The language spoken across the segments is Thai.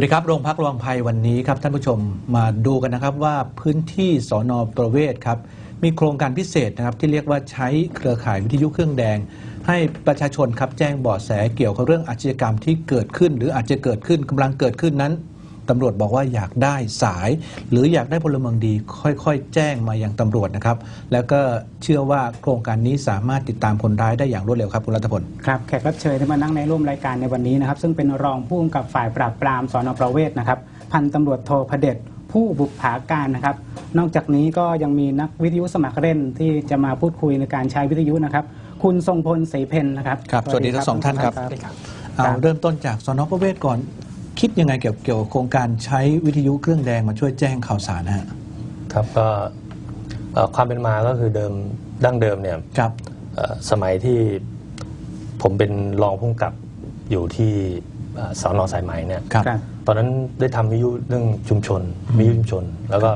วัสดีครับ โรงพักระวังภัยวันนี้ครับท่านผู้ชมมาดูกันนะครับว่าพื้นที่สอนอประเวศครับมีโครงการพิเศษนะครับที่เรียกว่าใช้เครือข่ายวิทยุเครื่องแดง ให้ประชาชนครับแจ้งเบาะแสเกี่ยวกับเรื่องอาชญากรรมที่เกิดขึ้น หรืออาจจะเกิดขึ้นกำลังเกิดขึ้นนั้น ตำรวจบอกว่าอยากได้สาย หรืออยากได้พลเมืองดี ค่อยๆ แจ้งมายังตำรวจนะครับ แล้วก็เชื่อว่าโครงการนี้สามารถติดตามคนร้ายได้อย่างรวดเร็วครับคุณรัตพลครับแขกรับเชิญที่มานั่งในร่วมรายการในวันนี้นะครับ ซึ่งเป็นรองผู้กำกับฝ่ายปราบปรามสอนอประเวศนะครับพันตำรวจโทพเดชผู้บุปผาการนะครับ นอกจากนี้ก็ยังมีนักวิทยุสมัครเล่นที่จะมาพูดคุยในการใช้วิทยุนะครับ คุณทรงพลศรีเพนนะครับครับ สวัสดีทั้งสองท่านครับสวัสดีครับเอาเริ่มต้นจากสนประเวศก่อน คิดยังไงเกี่ยวเกี่ยวกับโครงการใช้วิทยุเครื่องแดงมาช่วยแจ้งข่าวสารนะฮะครับก็เอ่อความเป็นมาก็คือเดิมดั้งเดิมเนี่ยครับเอ่อสมัยที่ผมเป็นรองผู้กำกับอยู่ที่เอ่อสอนอสายไหมเนี่ย ครับ ครับ ตอนนั้นได้ทำวิทยุเรื่องชุมชนวิทยุชุมชน แล้วก็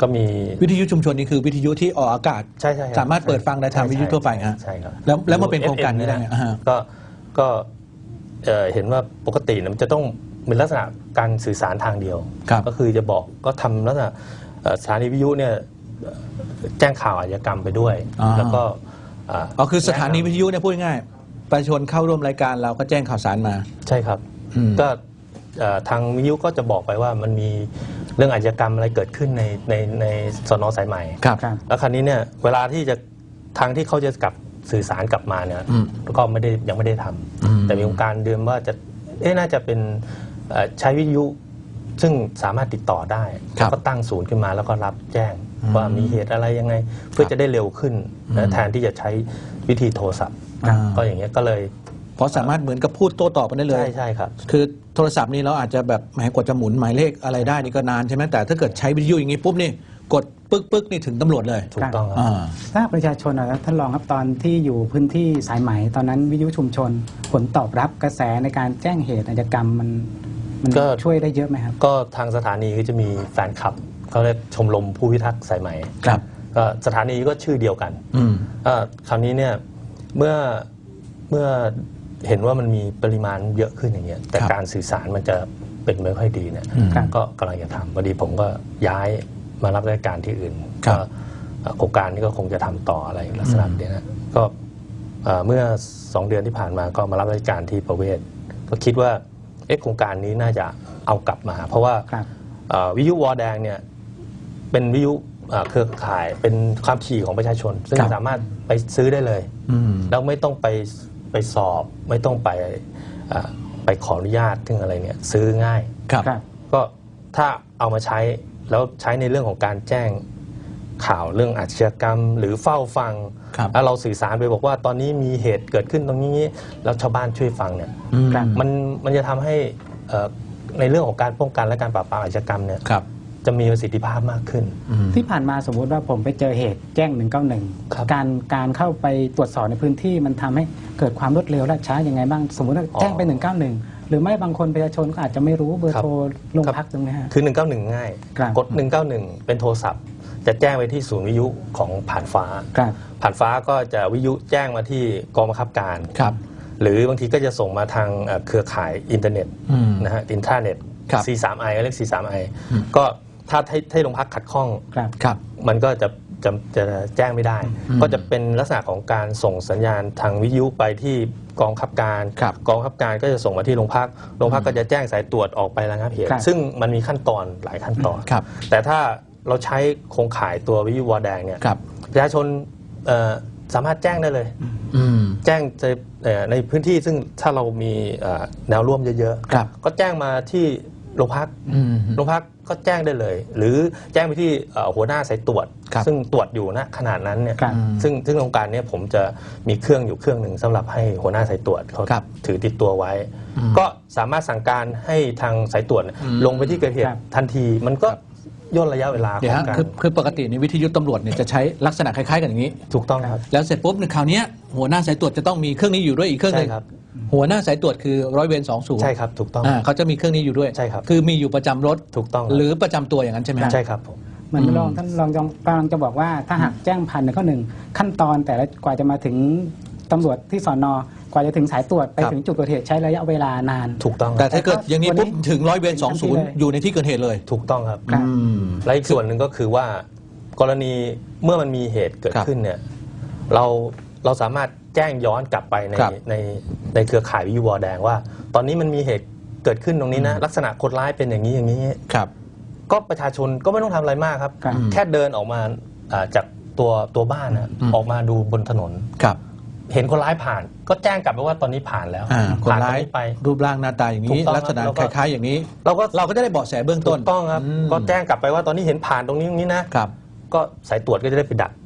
ก็มี วิทยุชุมชนนี่คือวิทยุที่ออกอากาศ ใช่ใช่คบสามารถเปิดฟังได้ทางใช่วิทยุทั่วไปฮะ ใช่ครับแล้วแล้วมาเป็นโครงการนี้ได้ไง FM อ่าฮะก็ก็เอ่อเห็นว่าปกติเนี่ยมันจะต้อง เป็นลักษณะการสื่อสารทางเดียว ครับ ก็คือจะบอกก็ทำลักษณะเอ่อสถานีวิทยุเนี่ยเอ่อแจ้งข่าวอาชญากรรมไปด้วย อ่า แล้วก็อ่าอ๋อคือสถานีวิทยุเนี่ยพูดง่ายๆประชาชนเข้าร่วมรายการเราก็แจ้งข่าวสารมา ใช่ครับ อืม ก็เอ่อทางวิทยุก็จะบอกไปว่ามันมีเรื่องอาชญากรรมอะไรเกิดขึ้นในในในสนสายใหม่ ครับ ครับ แล้วคราวนี้เนี่ยเวลาที่จะทางที่เขาจะกลับสื่อสารกลับมาเนี่ยอืมก็ไม่ได้ยังไม่ได้ทำอืมแต่มีโครงการเดิมว่าจะเอ๊ะน่าจะเป็นเอ่อ ใช้วิทยุซึ่งสามารถติดต่อได้ครับแล้วก็ตั้งศูนย์ขึ้นมาแล้วก็รับแจ้งอืมว่ามีเหตุอะไรยังไง เพื่อจะได้เร็วขึ้นอืนะมแทนที่จะใช้วิธีโทรศัพท์อ่าก็อย่างเงี้ยก็เลยเพราะสามารถเหมือนกับพูดโต้ตอบกันได้เลย ใช่ใช่ครับ คือโทรศัพท์นี่เราอาจจะแบบแหมกว่าจะหมุนหมายเลขอะไรได้นี่ก็นานใช่ไหมแต่ถ้าเกิดใช้วิทยุอย่างนี้ปุ๊บนี่กดปึ๊กปึ๊กนี่ถึงตำรวจเลย ถูกต้องครับอ่าถ้าประชาชนนะครับท่านรองครับตอนที่อยู่พื้นที่สายไหมตอนนั้นวิทยุชุมชน ผลตอบรับกระแสในการแจ้งเหตุอาชญากรรมมัน มันก็ ช่วยได้เยอะไหมครับ ก็ทางสถานีก็จะมีแฟนคลับเขาเรียกชมรมผู้พิทักษ์สายไหมครับ ก็สถานีก็ชื่อเดียวกันอืม ก็คราวนี้เนี่ยเมื่อเมื่อเห็นว่ามันมีปริมาณเยอะขึ้นอย่างเงี้ยแต่ครับ การสื่อสารมันจะเป็นไม่ค่อยดีเนี่ยอืมก็กำลังจะทำพอดีผมก็ย้ายมารับราชการที่อื่นครัก็บเอ่อโครงการนี้ก็คงจะทำต่ออะไรลักษณะอืมเนี้ยนะก็เอ่อเมื่อสองเดือนที่ผ่านมาก็มารับราชการที่ประเวศก็คิดว่า เอ๊ะโครงการนี้น่าจะเอากลับมา เพราะว่าครับเอ่อวิทยุวอแดงเนี่ยเป็นวิทยุเอ่อเครือข่ายเป็นความถี่ของประชาชน ซึ่งครับสามารถไปซื้อได้เลย อืม แล้วไม่ต้องไปไปสอบ ไม่ต้องไปเอ่อไปขออนุญาตถึงอะไรเนี่ยซื้อง่าย ครับ ครับ ก็ถ้าเอามาใช้แล้วใช้ในเรื่องของการแจ้ง ข่าวเรื่องอาชญากรรม หรือเฝ้าฟัง ครับแล้วเราสื่อสารไปบอกว่าตอนนี้มีเหตุเกิดขึ้นตรงนี้แล้วชาวบ้านช่วยฟังเนี่ยอืมครับมันมันจะทำให้เอ่อในเรื่องของการป้องกันและการปราบปรามอาชญากรรมเนี่ยครับจะมีประสิทธิภาพมากขึ้น อืม ที่ผ่านมาสมมุติว่าผมไปเจอเหตุแจ้ง ครับ191 การการเข้าไปตรวจสอบในพื้นที่มันทำให้เกิดความรวดเร็วและช้ายังไงบ้าง สมมุติว่าแจ้งไป 191 หรือไม่บางคนประชาชนก็อาจจะไม่รู้เบอร์โทรโรงพักตรงนี้ฮะคือ 191 ง่ายครับกด 191 เป็นโทรศัพท์ จะแจ้งไปที่ศูนย์วิทยุของผ่านฟ้าครับผ่านฟ้าก็จะวิทยุแจ้งมาที่กองบังคับการครับหรือบางทีก็จะส่งมาทางเอ่อเครือข่ายอินเทอร์เน็ตอืมนะฮะอินเทอร์เน็ตครับ C3I เรียก C3I อืมก็ถ้าให้ให้โรงพักขัดข้องครับครับมันก็จะ จะจะแจ้งไม่ได้อืมก็จะเป็นลักษณะของการส่งสัญญาณทางวิทยุไปที่กองบังคับการครับกองบังคับการก็จะส่งมาที่โรงพักโรงพักก็จะแจ้งสายตรวจออกไประงับเหตุครับซึ่งมันมีขั้นตอนหลายขั้นตอนครับแต่ถ้าเราใช้โครงข่ายตัววิทยุวอลแดงเนี่ยครับประชาชนเอ่อสามารถแจ้งได้เลยอืมแจ้งจะเอ่อในพื้นที่ซึ่งถ้าเรามีเอ่อแนวร่วมเยอะครับก็แจ้งมาที่ โรงพักอืมโรงพักก็แจ้งได้เลย หรือแจ้งไปที่เอ่อหัวหน้าสายตรวจครับซึ่งตรวจอยู่ณขนาดนั้นเนี่ยครับซึ่งซึ่งโครงการเนี้ผมจะมีเครื่องอยู่เครื่องหนึ่งสำหรับให้หัวหน้าสายตรวจเขาครับถือติดตัวไว้อืมก็สามารถสั่งการให้ทางสายตรวจเนี่ยอืมลงไปที่เกิดเหครัตุบทันทีมันก็ย่นระยะเวลาขเดี๋ยวองฮะการคือคือปกติในวิทยุตำรวจเนี่ยจะใช้ลักษณะคล้ายๆกันอย่างนี้ ถูกต้องครับ แล้วเสร็จปุ๊บในคราวเนี้ยหัวหน้าสายตรวจจะต้องมีเครื่องนี้อยู่ด้วยอีกเครื่องหนึงใช่ครับ หัวหน้าสายตรวจคือร้อยเวรสองศูนย์ใช่ครับถูกต้องอ่าเขาจะมีเครื่องนี้อยู่ด้วยใช่ครับคือมีอยู่ประจำรถถูกต้องคบหรือประจำตัวอย่างนั้นใช่ไหมฮะ ใช่ครับผม เหมือนอืมรองท่านรองจงกำลังจะบอกว่าถ้าหากแจ้งพันในข้อหนึ่งขั้นตอนแต่ละกว่าจะมาถึงตำรวจที่สอนอกว่าจะถึงสายตรวจไปครับ ถึงจุดเกิดเหตุใช้ระยะเวลานาน ถูกต้องแต่ถ้าเกิดอย่างนี้วันนี้ปุ๊บถึงร้อยเวรถึงสองทันทีศูนย์เลยอยู่ในที่เกิดเหตุเลย ถูกต้องครับ ครับ อืม และอีกส่วนหนึ่งก็คือว่ากรณีเมื่อมันมีเหตุเกิดครับ ขึ้นเนี่ยเราเราสามารถ แจ้งย้อนกลับไปในครับ ในในเครือข่ายวิววอแดงว่า ตอนนี้มันมีเหตุเกิดขึ้นตรงนี้นะ ลักษณะคนร้ายเป็นอย่างนี้อย่างนี้ ครับ ก็ประชาชนก็ไม่ต้องทำอะไรมากครับ ครับ แค่เดินออกมาอ่าจากตัวตัวบ้านนะอืม ออกมาดูบนถนน ครับ เห็นคนร้ายผ่าน ก็แจ้งกลับไปว่าตอนนี้ผ่านแล้วอ่าคนผ่านตร้ายนี้ไป รูปร่างหน้าตาอย่างถูนี้ กต้องลักษณะครับคแล้วก็ ล้ายๆอย่างนี้ เราก็เราก็จะได้เบาะแสเบื้องถูต้นกต้องครับ มก็แจ้งกลับไปว่าตอนนี้เห็นผ่านตรงนี้ตรงนี้นะ ครับ ก็สายตรวจก็จะได้ไปดักอืม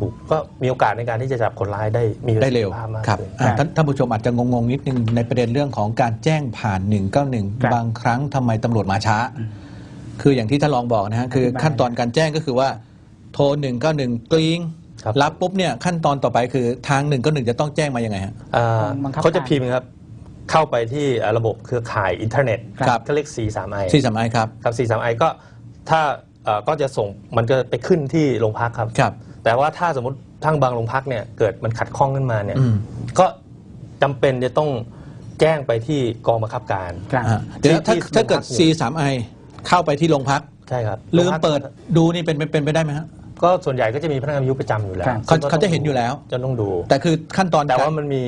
ถูกก็มีโอกาสในการที่จะจับคนร้ายได้มีประได้สิทเร็วธิภาพมากครับขึ้นอ่าครับท่านท่านผู้ชมอาจจะงงๆนิดนึงในประเด็นเรื่องของการแจ้งผ่านครับ191 บางครั้งทำไมตำรวจมาช้า คืออย่างที่ท่านรองบอกนะฮะคืออธิบายขั้นตอนการแจ้งก็คือว่า โทร 191กริงครับรับปุ๊บเนี่ยขั้นตอนต่อไปคือทาง191จะต้องแจ้งมายังไงฮะอ่าบังคับเขาจะการพิมพ์ครับเข้าไปที่อ่าระบบเครือข่ายอินเทอร์เน็ตครับก็เรียก C3I ที่สมัยครับครับ C3I ก็ถ้าเอ่อก็จะส่งมันจะไปขึ้นที่โรงพักครับครับ แต่ว่าถ้าสมมติทางบางโรงพักเนี่ยเกิดมันขัดข้องขึ้นมาเนี่ยอืมก็จำเป็นจะต้องแจ้งไปที่กองบังคับการ ครับ อ่าเดี๋ยวถ้าที่ถ้าเกิด โรงพักอยู่ C3I เข้าไปที่โรงพัก ใช่ครับลืมโรงพักเปิดดูนี่เป็นเป็นเป็นไปได้ไหมฮะก็ส่วนใหญ่ก็จะมีพนักงานวิทยุประจำอยู่แล้วครับ เขาซึ่งก็เขาจะเห็นอยู่แล้ว จะต้องดู แต่คือขั้นตอนแต่ว่าการมันมี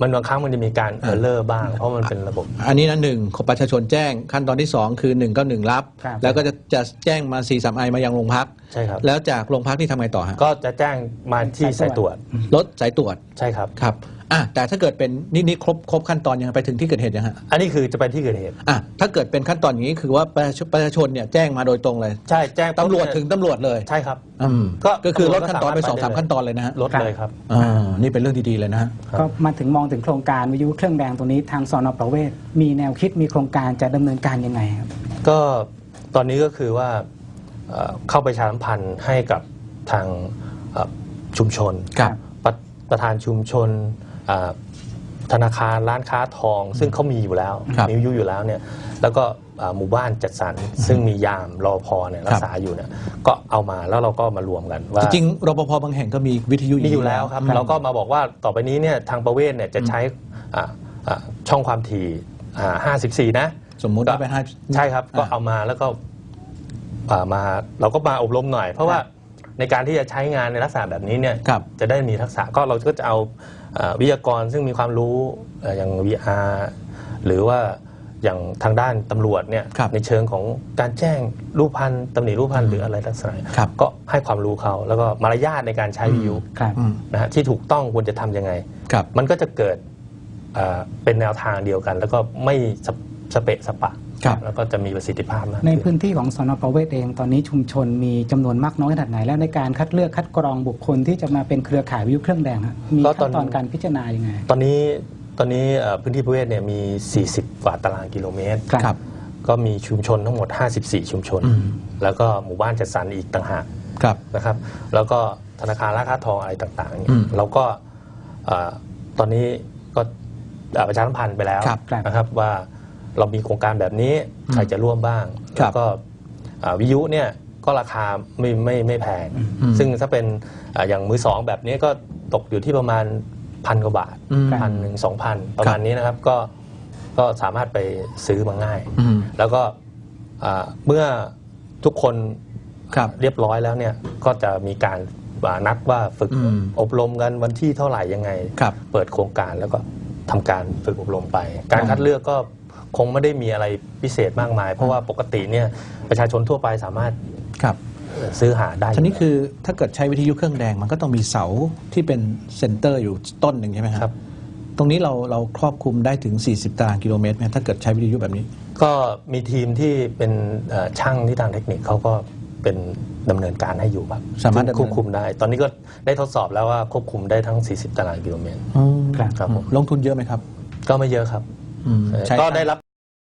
มันบางครั้งมันจะมีการเออร์เลอร์บ้าง เพราะมันเป็นระบบ อันนี้นะหนึ่งของประชาชนแจ้งขั้นตอนที่ 2 คือ1นึ่งก็หนึ่งรับ ครับ แล้วก็จะจะแจ้งมา4 3 i มายังโรงพัก ใช่ครับ แล้วจากโรงพักนี่ทำไงต่อฮะก็จะแจ้งมาที่สายตรวจรถสายตรวจใช่ครับ ครับอะแต่ถ้าเกิดเป็นนี่นี่ครบครบขั้นตอนยังไงไปถึงที่เกิดเหตุยังฮะอันนี้คือจะไปที่เกิดเหตุอะถ้าเกิดเป็นขั้นตอนอย่างนี้คือว่าประชาชนประชาชนเนี่ยแจ้งมาโดยตรงเลยใช่แจ้งตำรวจถึงตำรวจเลยใช่ครับอืมก็ก็คือลดตำรวจก็ขั้นตอนไปสามารถสองสามไปได้เลยขั้นตอนเลยนะฮะลดเลยครับอ่านี่เป็นเรื่องดีๆเลยนะฮะก็มาถึงมองถึงโครงการวิทยุเครื่องแดงตรงนี้ทางสอนอประเวศมีแนวคิดมีโครงการจะดำเนินการยังไงครับก็ตอนนี้ก็คือว่า เอ่อเข้าไปชาสัมพันธ์ให้กับทางเอ่อชุมชนครับประประธานชุมชนอ่าธนาคารร้านค้าทอง ซึ่งเขามีอยู่แล้วครับมีวิทยุอยู่แล้วเนี่ยแล้วก็อ่าหมู่บ้านจัดสรรซึ่งมียามรอพอเนี่ยรักษาอยู่เนี่ยก็เอามาแล้วเราก็มารวมกันว่าจริงๆรปภบางแห่งก็มีวิทยุมีอยู่แล้วครับเราก็มาบอกว่าต่อไปนี้เนี่ยทางประเวศเนี่ยจะใช้อ่าอ่าช่องความถี่อ่า54 นะ สมมุติว่าเป็นห้าใช่ครับ ก็อ่าเอามาแล้วก็ อ่ามาเราก็มาอบรมหน่อย เพราะว่าในการที่จะใช้งานในลักษณะแบบนี้เนี่ยครับ จะได้มีทักษะก็เราก็จะเอาอ่าวิทยากรซึ่งมีความรู้เอ่ออย่าง VR หรือว่าอย่างทางด้านตำรวจเนี่ยครับในเชิงของการแจ้งรูปพันธ์ตำหนิรูปพันธ์หรืออะไรลักษณะครับ ก็ให้ความรู้เขาแล้วก็มารยาทในการใช้วิทยุครับอืมนะฮะที่ถูกต้องควรจะทำยังไง ครับ มันก็จะเกิดเอ่อเป็นแนวทางเดียวกัน แล้วก็ไม่สเปสเปะสปะ ครับ แล้วก็จะมีประสิทธิภาพมากในขึ้น พื้นที่ของสอนอประเวศเองตอนนี้ชุมชนมีจำนวนมากน้อยขนาดไหน แล้วในการคัดเลือกคัดกรองบุคคลที่จะมาเป็นเครือข่ายวิทยุเครื่องแดงฮะมีก็ตขั้อนนตอนการพิจารณายังไง ตอนนี้ตอนนี้เอ่อพื้นที่ประเวศเนี่ยมี 40 กว่าตารางกิโลเมตร ครับ ครับ ก็มีชุมชนทั้งหมด 54 ชุมชน อืม แล้วก็หมู่บ้านจัดสรรอีกต่างหากครับ นะครับ แล้วก็ธนาคารราคาทองอะไรต่างๆเนี่อืยมเราก็เอ่อตอนนี้ก็เอ่อประชาสัมพันธ์ไปแล้วครับ ครับ นะครับว่า เรามีโครงการแบบนี้ใครจะร่วมบ้าง ครัแล้บวก็เอ่อวิทยุเนี่ยก็ราคาไม่ไม่ไม่แพง อืมซึ่งถ้าเป็นเอ่ออย่างมือสองแบบนี้ก็ตกอยู่ที่ประมาณพันกว่าบาทอืมพันหนึ่งสองพันประมาณนี้นะครับก็ก็สามารถไปซื้อมาง่าย อืม แล้วก็อ่าเมื่อทุกคน ครับ เรียบร้อยแล้วเนี่ยก็จะมีการอ่านัดว่าฝึกอืม อบรมกันวันที่เท่าไหร่ยังไง ครับ เปิดโครงการแล้วก็ ทำการฝึกอบรมไป การคัดเลือกก็คงไม่ได้มีอะไรพิเศษมากมาย เพราะว่าปกติเนี่ยประชาชนทั่วไปสามารถครับซื้อหาได้ ทีนี้คือถ้าเกิดใช้วิทยุเครื่องแดงมันก็ต้องมีเสาที่เป็นเซ็นเตอร์อยู่ต้นหนึ่งใช่ไหมครับ ตรงนี้เราเราครอบคลุมได้ถึง 40 ตารางกิโลเมตรไหมถ้าเกิดใช้วิทยุแบบนี้ ก็มีทีมที่เป็นเอ่อช่างที่ทางเทคนิคเขาก็เป็นดำเนินการให้อยู่ครับสามารถดำเนิน ควบคุมได้ ตอนนี้ก็ได้ทดสอบแล้วว่าควบคุมได้ทั้ง 40 ตารางกิโลเมตรครับ ครับผม ลงทุนเยอะไหมครับ ก็ไม่เยอะครับอืมเอ่อใช้ ก็ได้รับ